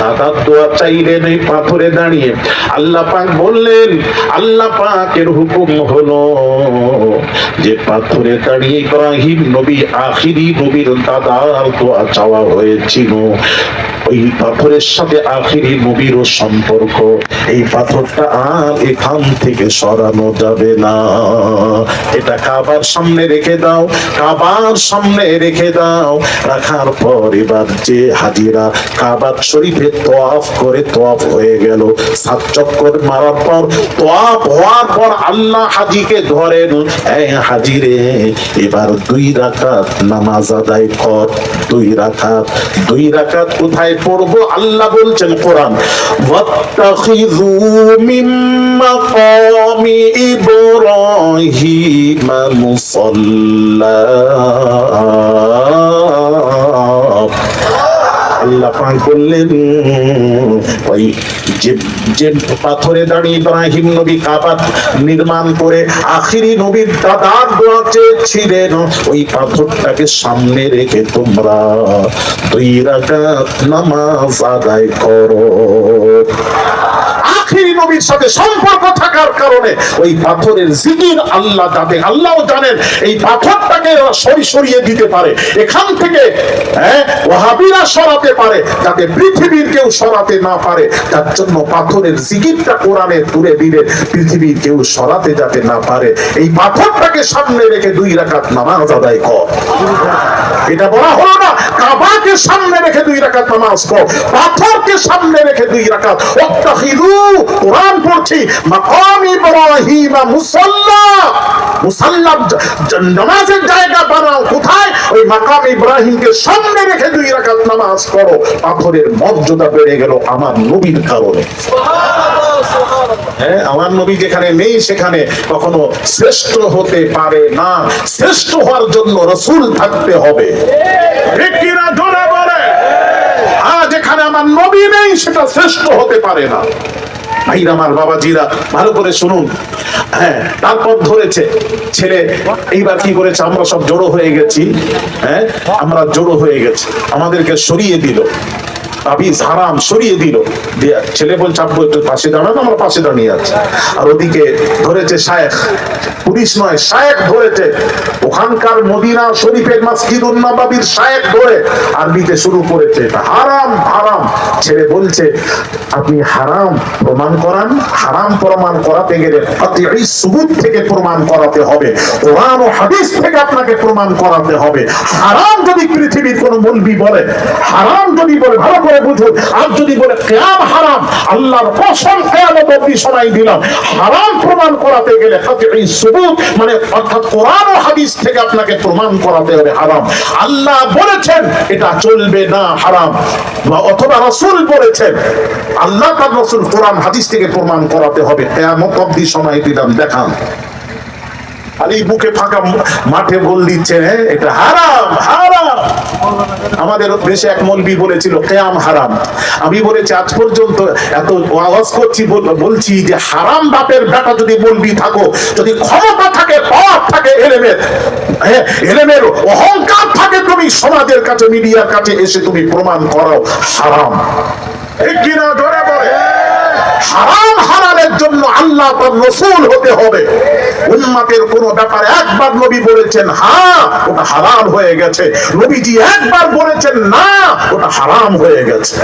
দাদার দোয়া চাইলেন এই পাথরে দাঁড়িয়ে। আল্লাহ পাক বললেন, আল্লাহ পাকের হুকুম হলো যে পাথরে দাঁড়িয়ে ইব্রাহিম নবী, আখিরি নবীর দাদার দোয়া চাওয়া হয়েছিল। ওই পাথরের সাথে আখিরি নবীরও সম্পর্ক। এই পাথরটা আর এখান থেকে সরানো যাবে না। এটা কাবার সামনে রেখে দাও, কাবার সামনে রেখে দাও। রাখার পর এবার যে হাজিরা কাবার শরীফে তোয়াফ করে তোয়াফ হয়ে গেল। সাত চক্কর মারার পর তোয়াফ হওয়ার পর আল্লাহ হাজিকে ধরেন, এই হাজিরে, এবার দুই রাকাত নামাজ আদায় কর, দুই রাকাত দুই রাকাত কোথায় পড়ব আল্লাহ বলছেন কোরআন ওয়াত্তাখিযু মিন মাকামি ইব্রাহিম আল্লাহ পাক বললেন, ওই যে যে পাথরে দাঁড়িয়ে ইব্রাহিম নবী কাবা নির্মাণ করে আখিরি নবীর দাদার দোয়া চেয়েছিলেন ওই পাথরটাকে সামনে রেখে তোমরা দুই রাকাত নামাজ আদায় করো। আখিরি নবীর সাথে সম্পর্ক থাকার কারণে ওই পাথরের জিকির আল্লাহ যাতে আল্লাহও জানেন, এই পাথরটাকে সরি সরিয়ে দিতে পারে। এখান থেকে হ্যাঁ ওয়াহাবিরা সরাতে পারে, যাতে পৃথিবীর কেউ সরাতে না পারে। তার জন্য পাথরের জিকিরটা কোরআনে তুলে দিলে পৃথিবীর কেউ সরাতে যাতে না পারে। এই পাথরটাকে সামনে রেখে দুই রাকাত নামাজ আদায় কর। এটা বলা হলো না, কাবাকে সামনে রেখে দুই রাকাত নামাজ পড়, পাথরকে সামনে রেখে দুই রাকাত। ওয়াত্তাখিযু, কোরআন পড়ছি, মাকাম ইব্রাহিম মুসাল্লা। মুসাল্লা নামাজের জায়গা বানাও, কোথায়? ওই মাকাম ইব্রাহিমকে সামনে রেখে দুই রাকাত নামাজ পড়ো, পাথরের মর্যাদা বেড়ে গেল আমার নবীর কারণে। হ্যাঁ আমার নবী যেখানে নেই, সেখানে কখনো শ্রেষ্ঠ হতে পারে না। শ্রেষ্ঠ হওয়ার জন্য রসুল থাকতে হবে। যেখানে আমার নবী নেই, সেটা শ্রেষ্ঠ হতে পারে না। ভাইরা, আমার বাবাজিরা, ভালো করে শুনুন। হ্যাঁ তারপর ধরেছে, ছেলে, এইবার কি করেছে? আমরা সব জড়ো হয়ে গেছি। হ্যাঁ আমরা জড়ো হয়ে গেছি। আমাদেরকে সরিয়ে দিল। হারাম সরিয়ে দিল। ছেলে বলছে, আব্বু, একটু পাশে আমরা পাশে দাঁড়িয়ে আছি আর ওদিকে ধরেছে পুলিশ নয় ধরেছে। ওখানকার মদিনা শরীফের মাসজিদুন নবাবির শায়েখ ধরে। আরবিতে শুরু করেছে হারাম হারাম। ছেলে বলছে, আপনি হারাম প্রমাণ করান, হারাম প্রমাণ করাতে গেলে এই সুবুত থেকে প্রমাণ করাতে হবে। কোরআন ও হাদিস থেকে আপনাকে প্রমাণ করাতে হবে। হারাম যদি পৃথিবীর কোন মলবি বলে, হারাম যদি বলে, ভালো করে বুঝুন আর যদি বলে কেয়াম হারাম, আল্লাহর কসম কেয়ামত অব্দি শোনাই দিলাম। হারাম প্রমাণ করাতে গেলে এই সুবুত মানে অর্থাৎ কোরআন ও হাদিস থেকে আপনাকে প্রমাণ করাতে হবে হারাম। আল্লাহ বলেছেন, এটা চলবে না, হারাম। বা অথবা রসুল বলেছেন, আল্লাহ তার রসুল কোরআন, হাদিস থেকে প্রমাণ করাতে হবে। কেয়ামত অব্দি সময় দিলাম, দেখান। এই বুকে ফাঁকা মাঠে বল দিচ্ছে হ্যাঁ এটা হারাম হারাম। আমাদের দেশে এক মলবি বলেছিল, কেয়াম হারাম। আমি বলেছি, আজ পর্যন্ত এত আওয়াজ করছি বলছি যে হারাম বাপের বেটা যদি বলবি থাকো, যদি ক্ষমতা থাকে, পাওয়ার থাকে, এলেমের হ্যাঁ এলেমের অহংকার থাকে, তুমি সমাজের কাছে, মিডিয়ার কাছে এসে তুমি প্রমাণ করো হারাম। এই কিনা? ধরে বলে হারাম জন্য আল্লাহ রসুল হতে হবে। উন্মাতের কোন ব্যাপারে একবার নবী বলেছেন, হা, ওটা হারাম হয়ে গেছে। নবীজি একবার বলেছেন, না, ওটা হারাম হয়ে গেছে।